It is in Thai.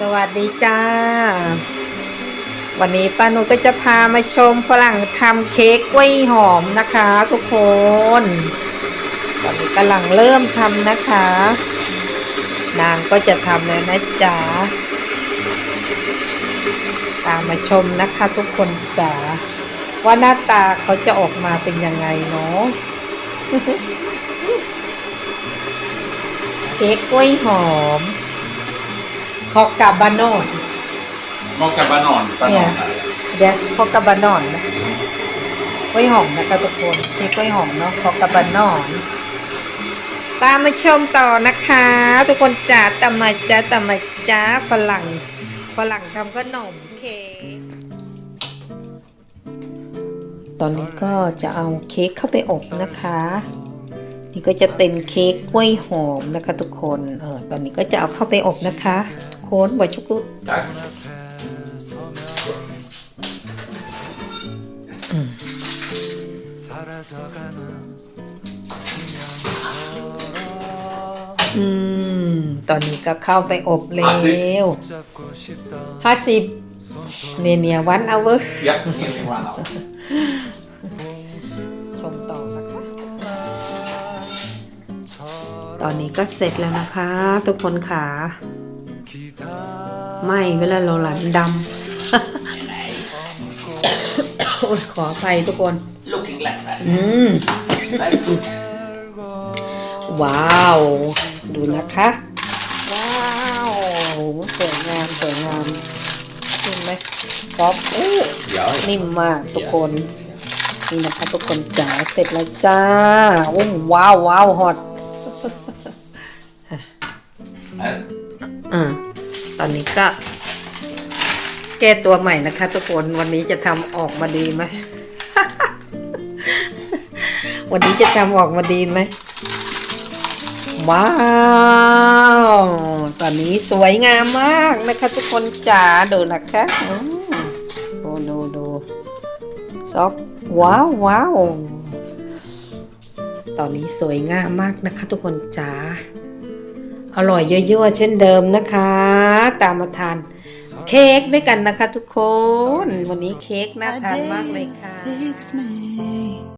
สวัสดีจ้า วันนี้ป้านุก็จะพามาชมฝรั่งทำเค้กกล้วยหอมนะคะทุกคนตอนนี้กำลังเริ่มทำนะคะ นางก็จะทำแล้วนะจ๊ะตามมาชมนะคะทุกคนจ๋าว่าหน้าตาเขาจะออกมาเป็นยังไงเนาะเค้กกล้วยหอม คอกกาบานอนมอกกับบ้านนอนบ้านนอนเดี๋ยวคอกกาบานอนนะกล้วยหอมนะคะทุกคนเค้กกล้วยหอมเนาะคอกกาบานอนตามมาชมต่อนะคะ ทุกคนจ๋าตามมาจ้าตามมาจ้าฝรั่งฝรั่งทำขนมเค้กตอนนี้ก็จะเอาเค้กเข้าไปอบนะคะ นี่ก็จะเป็นเค้กกล้วยหอมนะคะทุกคน เออตอนนี้ก็จะเอาเข้าไปอบนะคะทุกคนบอยชุกุดจักอืม ตอนนี้ก็เข้าไปอบแล้วห้าสิบเนียเนียวันเอาเวอร์ยักษ์นี่เรียกว่าเราชมต่อนะคะ ตอนนี้ก็เสร็จแล้วนะคะ ทุกคนค่ะไม่เวลาเราหลันดำโอ้ยขออภัยทุกคน looking like that อืม that's good ว้าว ดูนะคะ ว้าวสวยงามสวยงามเห็นไหมซอฟต์อู้ yeah นิ่มมากทุกคนนี่นะคะทุกคนจ๋าเสร็จแล้วจ้าโอ้ว้าวว้าวฮอต and อืมตอนนี้ก็แก้ตัวใหม่นะคะ ทุกคนวันนี้จะทำออกมาดีไหม วันนี้จะทำออกมาดีไหมว้าว ตอนนี้สวยงามมากนะคะ ทุกคนจ๋าดูนะคะโอืมดูดูดูซอฟว้าวว้าว ตอนนี้สวยงามมากนะคะ ทุกคนจ๋า อร่อยเยอะๆเช่นเดิมนะคะ ตามมาทานเค้กด้วยกันนะคะทุกคน วันนี้เค้กน่าทานมากเลยค่ะ